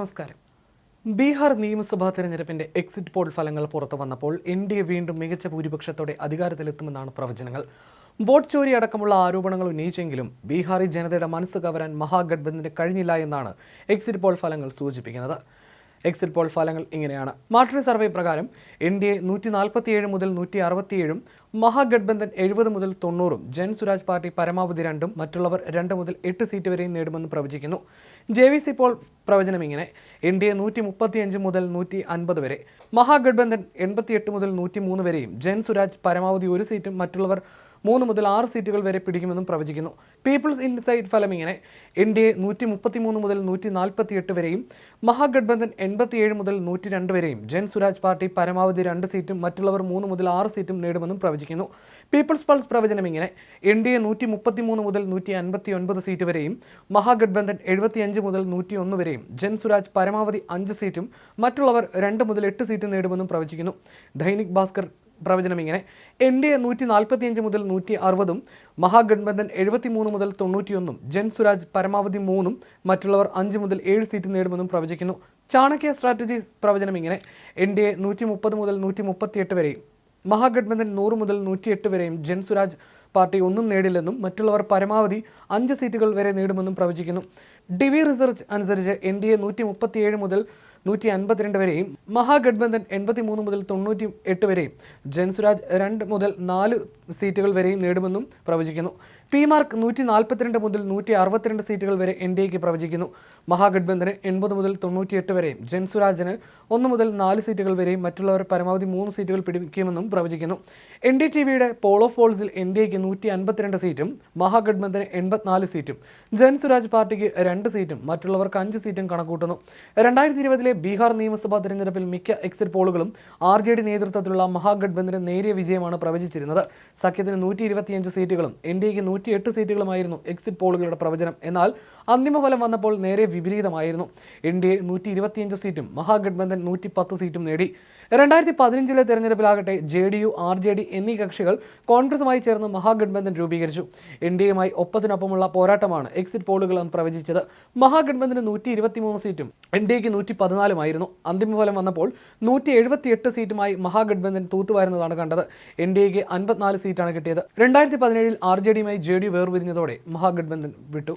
നമസ്കാരം. ബീഹാർ നിയമസഭാ തെരഞ്ഞെടുപ്പിന്റെ എക്സിറ്റ് പോൾ ഫലങ്ങൾ പുറത്തു വന്നപ്പോൾ എൻ ഡി എ വീണ്ടും മികച്ച ഭൂരിപക്ഷത്തോടെ അധികാരത്തിലെത്തുമെന്നാണ് പ്രവചനങ്ങൾ. വോട്ട് ചോരി അടക്കമുള്ള ആരോപണങ്ങൾ ഉന്നയിച്ചെങ്കിലും ബീഹാറി ജനതയുടെ മനസ്സ് കവരാൻ മഹാഗഡ്ബന്ധിന് കഴിഞ്ഞില്ല എന്നാണ് എക്സിറ്റ് പോൾ ഫലങ്ങൾ സൂചിപ്പിക്കുന്നത്. എക്സിറ്റ് പോൾ ഫലങ്ങൾ ഇങ്ങനെയാണ്. മാട്രി സർവേ പ്രകാരം എൻ ഡി എ നൂറ്റി നാൽപ്പത്തിയേഴ് മുതൽ നൂറ്റി അറുപത്തിയേഴും മഹാഗഡ്ബന്ധൻ എഴുപത് മുതൽ തൊണ്ണൂറും ജൻ സുരാജ് പാർട്ടി പരമാവധി രണ്ടും മറ്റുള്ളവർ രണ്ട് മുതൽ എട്ട് സീറ്റ് വരെയും നേടുമെന്ന് പ്രവചിക്കുന്നു. ജെ വി സി പോൾ പ്രവചനം ഇങ്ങനെ. എൻ ഡി എ നൂറ്റി മുപ്പത്തിയഞ്ച് മുതൽ നൂറ്റി അൻപത് വരെ മഹാഗഡ്ബന്ധൻ എൺപത്തിയെട്ട് മുതൽ നൂറ്റി മൂന്ന് വരെയും ജൻ സുരാജ് പരമാവധി ഒരു സീറ്റും മറ്റുള്ളവർ മൂന്ന് മുതൽ ആറ് സീറ്റുകൾ വരെ പിടിക്കുമെന്നും പ്രവചിക്കുന്നു. പീപ്പിൾസ് ഇൻസൈഡ് ഫലം ഇങ്ങനെ. എൻ ഡി എ നൂറ്റി മുപ്പത്തിമൂന്ന് മുതൽ നൂറ്റി നാൽപ്പത്തിയെട്ട് വരെയും മഹാഗഡ്ബന്ധൻ എൺപത്തിയേഴ് മുതൽ നൂറ്റി രണ്ട് വരെയും ജൻ സുരാജ് പാർട്ടി പരമാവധി രണ്ട് സീറ്റും മറ്റുള്ളവർ മൂന്ന് മുതൽ ആറ് സീറ്റും നേടുമെന്നും പ്രവചിക്കുന്നു. പീപ്പിൾസ് പൾസ് പ്രവചനം ഇങ്ങനെ. എൻ ഡി എ നൂറ്റി മുപ്പത്തിമൂന്ന് മുതൽ നൂറ്റി അൻപത്തി ഒൻപത് സീറ്റ് വരെയും മഹാഗഡ്ബന്ധൻ എഴുപത്തിയഞ്ച് മുതൽ നൂറ്റി ഒന്ന് വരെയും ജൻ സുരാജ് പരമാവധി അഞ്ച് സീറ്റും മറ്റുള്ളവർ രണ്ട് മുതൽ എട്ട് സീറ്റും നേടുമെന്നും പ്രവചിക്കുന്നു. ദൈനിക് ഭാസ്കർ പ്രവചനം ഇങ്ങനെ. എൻ ഡി എ നൂറ്റി നാൽപ്പത്തിയഞ്ച് മുതൽ നൂറ്റി അറുപതും മഹാഗഡ്ബന്ധൻ എഴുപത്തിമൂന്ന് മുതൽ തൊണ്ണൂറ്റിയൊന്നും ജൻ സുരാജ് പരമാവധി മൂന്നും മറ്റുള്ളവർ അഞ്ച് മുതൽ ഏഴ് സീറ്റ് നേടുമെന്നും പ്രവചിക്കുന്നു. ചാണക്യ സ്ട്രാറ്റജീസ് പ്രവചനം ഇങ്ങനെ. എൻ ഡി എ നൂറ്റി മുപ്പത് മുതൽ നൂറ്റി മുപ്പത്തിയെട്ട് വരെയും മഹാഗഡ്ബന്ധൻ നൂറ് മുതൽ നൂറ്റിയെട്ട് വരെയും ജൻ സുരാജ് പാർട്ടി ഒന്നും നേടില്ലെന്നും മറ്റുള്ളവർ പരമാവധി അഞ്ച് സീറ്റുകൾ വരെ നേടുമെന്നും പ്രവചിക്കുന്നു. ഡിവി റിസർച്ച് അനുസരിച്ച് എൻ ഡി എ നൂറ്റി മുപ്പത്തിയേഴ് മുതൽ നൂറ്റി അൻപത്തിരണ്ട് വരെയും മഹാഗഡ്ബന്ധൻ എൺപത്തി മൂന്ന് മുതൽ തൊണ്ണൂറ്റി എട്ട് വരെയും ജൻസുരാജ് രണ്ട് മുതൽ നാല് സീറ്റുകൾ വരെയും നേടുമെന്നും പ്രവചിക്കുന്നു. പി മാർക്ക് നൂറ്റി നാൽപ്പത്തിരണ്ട് മുതൽ നൂറ്റി അറുപത്തിരണ്ട് സീറ്റുകൾ വരെ എൻ ഡി എക്ക് പ്രവചിക്കുന്നു. മഹാഗഡ്ബന്ധന് എൺപത് മുതൽ തൊണ്ണൂറ്റിയെട്ട് വരെയും ജൻസുരാജന് ഒന്ന് മുതൽ നാല് സീറ്റുകൾ വരെയും മറ്റുള്ളവർ പരമാവധി മൂന്ന് സീറ്റുകൾ പിടിക്കുമെന്നും പ്രവചിക്കുന്നു. എൻ ഡി ടി വിയുടെ പോൾ ഓഫ് പോൾസിൽ എൻ ഡി എക്ക് നൂറ്റി അൻപത്തിരണ്ട് സീറ്റും മഹാഗഡ്ബന്ധന് എൺപത്തിനാല് സീറ്റും ജൻസുരാജ് പാർട്ടിക്ക് രണ്ട് സീറ്റും മറ്റുള്ളവർക്ക് അഞ്ച് സീറ്റും കണക്കൂട്ടുന്നു രണ്ടായിരത്തി ഇരുപതിലെ ബീഹാർ നിയമസഭാ തെരഞ്ഞെടുപ്പിൽ മിക്ക എക്സിറ്റ് പോളുകളും ആർ ജെ ഡി നേതൃത്വത്തിലുള്ള മഹാഗഡ്ബന്ധന് നേരിയ വിജയമാണ് പ്രവചിച്ചിരുന്നത്. സഖ്യത്തിന് നൂറ്റി ഇരുപത്തിയഞ്ച് സീറ്റുകളും എൻ ഡി എക്ക് നൂറ്റിയെട്ട് സീറ്റുകളുമായിരുന്നു എക്സിറ്റ് പോളുകളുടെ പ്രവചനം. എന്നാൽ അന്തിമ ഫലം വന്നപ്പോൾ നേരെ വിപരീതമായിരുന്നു. എൻ ഡി എ നൂറ്റി ഇരുപത്തിയഞ്ച് സീറ്റും മഹാഗഡ്ബന്ധൻ നൂറ്റി പത്ത് സീറ്റും നേടി. രണ്ടായിരത്തി പതിനഞ്ചിലെ തെരഞ്ഞെടുപ്പിലാകട്ടെ J D U R J D എന്നീ കക്ഷികൾ കോൺഗ്രസുമായി ചേർന്ന് മഹാഗഡ്ബന്ധൻ രൂപീകരിച്ചു. എൻ ഡി എയുമായി ഒപ്പത്തിനൊപ്പമുള്ള പോരാട്ടമാണ് എക്സിറ്റ് പോളുകൾ പ്രവചിച്ചത്. മഹാഗഡ്ബന്ധന് നൂറ്റി ഇരുപത്തിമൂന്ന് സീറ്റും എൻ ഡി എക്ക് നൂറ്റി പതിനാലുമായിരുന്നു അന്തിമഫലം വന്നപ്പോൾ നൂറ്റി എഴുപത്തിയെട്ട് സീറ്റുമായി മഹാഗഡ്ബന്ധൻ തൂത്തുവാരുന്നതാണ് കണ്ടത്. എൻ ഡി എക്ക് അൻപത്തിനാല് സീറ്റാണ് കിട്ടിയത്. രണ്ടായിരത്തി പതിനേഴിൽ ആർ ജെ ഡിയുമായി ജെ ഡി വേർപിരിഞ്ഞതോടെ മഹാഗഡ്ബന്ധൻ വിട്ടു.